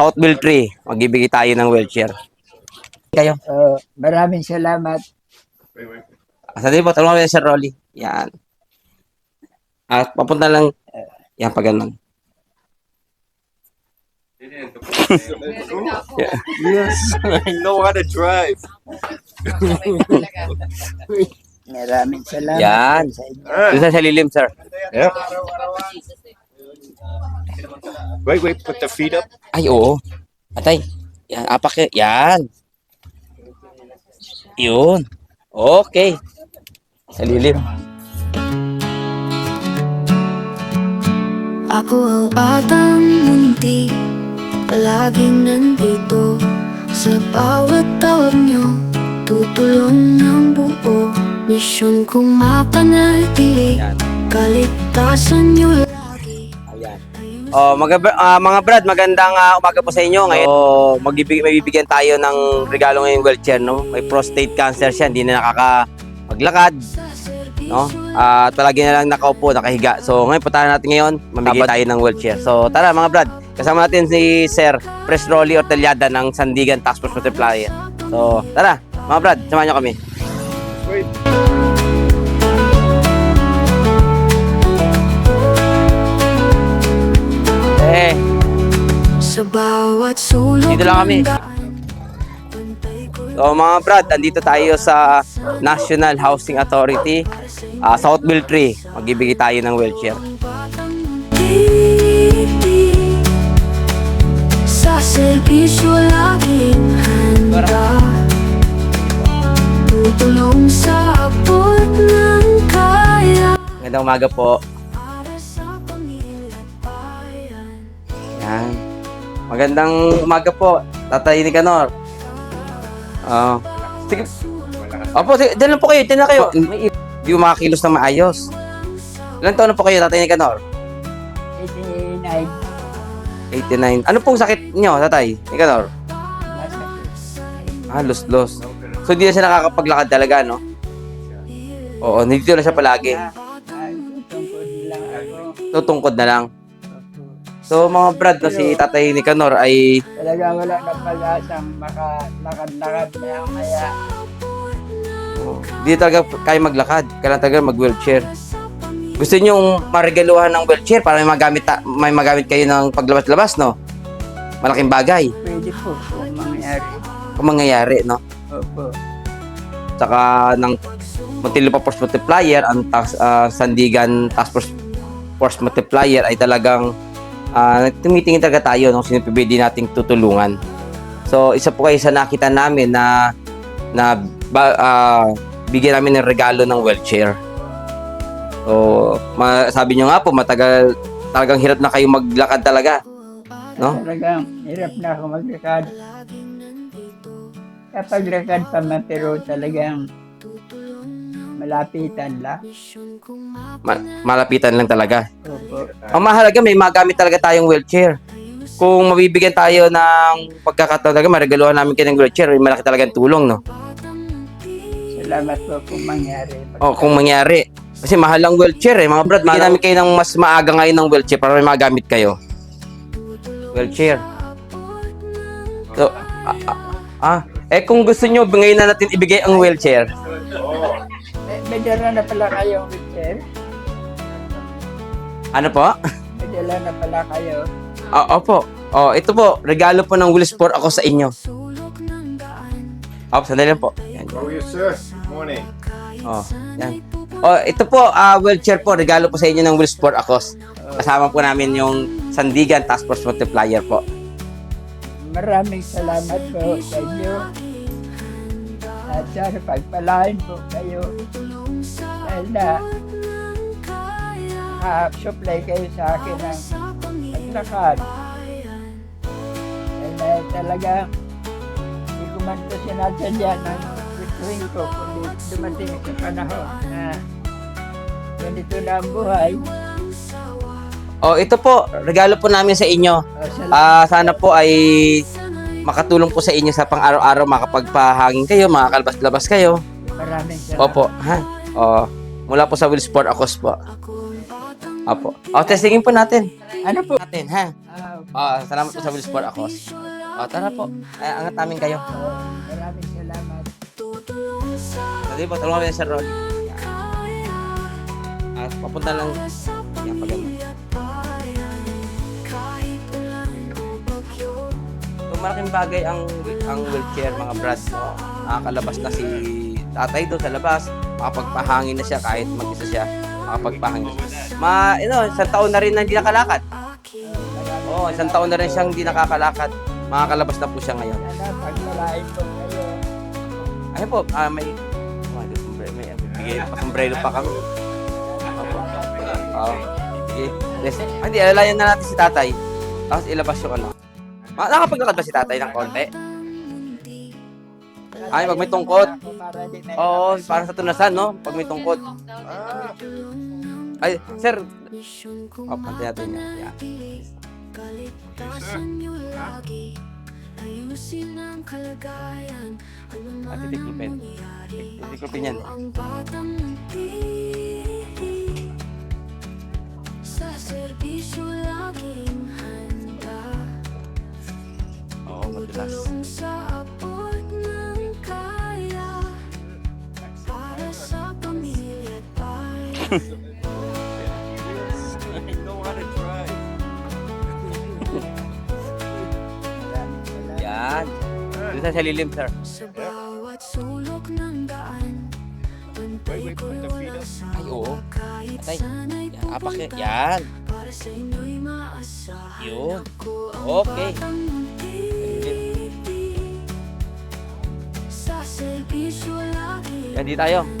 Southville 3, magbibigay tayo ng wheelchair. Kayo. Oh, maraming salamat. Asa din po, tulungan mo Sir Rolly. Yan. At papunta lang. Yan, pag ganun. Yes, I know how to drive. Maraming salamat Yan. Doon sa lilim, sir. Yep. Wait, wait, put the feet up. Ay, oo. Atay. Yan, apak Yan. Yun. Okay. Sa lilim. Ako ang batang munti Palaging nandito Sa bawat tawag nyo Tutulong ng buo Misyon kong mapanatili Yan. Kaligtasan nyo lagi Ayan. Oh, mga, ah, mga brad, magandang ah, umaga po sa inyo. Ngayon, oh, magbibig, may bibigyan tayo ng regalo ngayong wheelchair, no? May prostate cancer siya, hindi na nakaka maglakad, no? At palagi na lang nakaupo, nakahiga. So, ngayon puntahan natin ngayon, mamigay tayo ng wheelchair. So, tara mga brad, kasama natin si Sir Pres Rolly ng Sandigan Task Force Multiplier. So, tara, mga brad, samahan nyo kami. Dito lang kami. So mga brad, andito tayo sa National Housing Authority, ah, Southville 3. Magbibigay tayo ng wheelchair. Sa serbisyo laging handa Tutulong sa abot ng kaya Magandang umaga po. Para sa pamilya bayan Yan. Magandang umaga po, Tatay Nicanor. Ah, sige. Opo, sige, dyan lang po kayo, dyan lang kayo. May Hindi mo makakilos na maayos. Ilan taon na po kayo, Tatay Nicanor? 89. 89. Ano pong sakit nyo, Tatay Nicanor? Masakit. Ah, los-los. So, hindi na siya nakakapaglakad talaga, no? Oo, nandito na siya palagi. Tutungkod na lang. So mga brad no, si Tatay Nicanor ay Talaga wala na pag-asang makalakad-lakad na kaya oh, hindi talaga kaya maglakad. Kailangan talaga mag-wheelchair. Gusto niyo maregaluhan ng wheelchair para may magamit, ta- may magamit kayo ng paglabas-labas, no? Malaking bagay pwede po kung mangyari. kung mangyayari, no? Opo. Tsaka ng Montilupa Force Multiplier, ang tax, ah, Sandigan Task Force, Force Multiplier ay talagang ah, tumitingin talaga tayo nung sino pwede nating tutulungan. So, isa po kayo sa nakita namin na na ba, ah, bigyan namin ng regalo ng wheelchair. So, sabi nyo nga po, matagal, talagang hirap na kayo maglakad talaga. No? Talagang hirap na ako maglakad. Kapag lakad pa man pero talagang malapitan lang. Ma- malapitan lang talaga. Opo. Ang mahalaga, may magamit talaga tayong wheelchair. Kung mabibigyan tayo ng pagkakataon talaga, maregaluhan namin kayo ng wheelchair, may malaki talagang tulong, no? Salamat po kung mangyari. O, kung mangyari. Kasi mahal ang wheelchair, eh. Mga brad, bigyan namin kayo ng mas maaga ngayon ng wheelchair para may magamit kayo. Wheelchair. So, ah, ah, ah, eh kung gusto nyo, ngayon na natin ibigay ang wheelchair. May dala na pala kayong wheelchair? Ano po? May dala na pala kayo. Ah, opo. Oh, ito po, regalo po ng Wheels Sport ako sa inyo. Opo, sandali lang po. Yan. How are you, sir? Morning. Oh, yan. Oh, ito po, ah, wheelchair po, regalo po sa inyo ng Wheels Sport Akos. Kasama po namin yung Sandigan Task Force Multiplier po. Maraming salamat po sa inyo. At sana pagpalain po kayo. Dahil na naka-supply kayo sa akin ng paglakad. Dahil na talaga hindi ko man po sinasadya ng gustuhin ko kundi dumating sa panahon na ganito na ang buhay. Oh, ito po, regalo po namin sa inyo. O, salamat. Ah, sana po ay makatulong po sa inyo sa pang-araw-araw makapagpahangin kayo, makakalabas-labas kayo. Maraming salamat. Opo, ha? Oh, mula po sa Will Sport Akos po. Opo. Oh, testingin po natin. Ano po? Natin, ha? Ah, Ah, salamat po sa Will Sport ako. Ah, tara po. Ay, angat namin kayo. maraming salamat. Sige po, tulungan kami sa Rod. kaya At papunta lang. Yan, paganda. Malaking bagay ang ang wheelchair, mga brad. No? Nakakalabas na si tatay doon sa labas. Makapagpahangin na siya kahit mag-isa siya. Makapagpahangin. Ma, you know, isang taon na rin na hindi nakalakad. Oo, oh, isang taon na rin siyang hindi nakakalakad. Makakalabas na po siya ngayon. Pagpalain po ah, may, may, may, bigay pa sombrero pa kami. Opo. Oo. Sige. Yes. Ah, Hindi, alalayan na natin si tatay. Tapos ilabas yung ano. Ma, nakapaglakad ba si tatay ng konti? Ay, pag may tungkot. Para Oo, parang sa tunasan, no? Pag may tungkod. Ay, sir. Oh, pantay natin yan. Yeah. Lagi Ayusin ang kalagayan ang tiklopin. mangyari Tiklopin yan. Sa serbisyo laging madulas. Sa abot ng kaya Para sa pamilya tayo. Yan. Doon sa lilim, sir. Sa bawat sulok ng daan Bantay ko wala sa Ay, oo. Atay. Yan, yan. Para sa Okay. Yan, di tayo.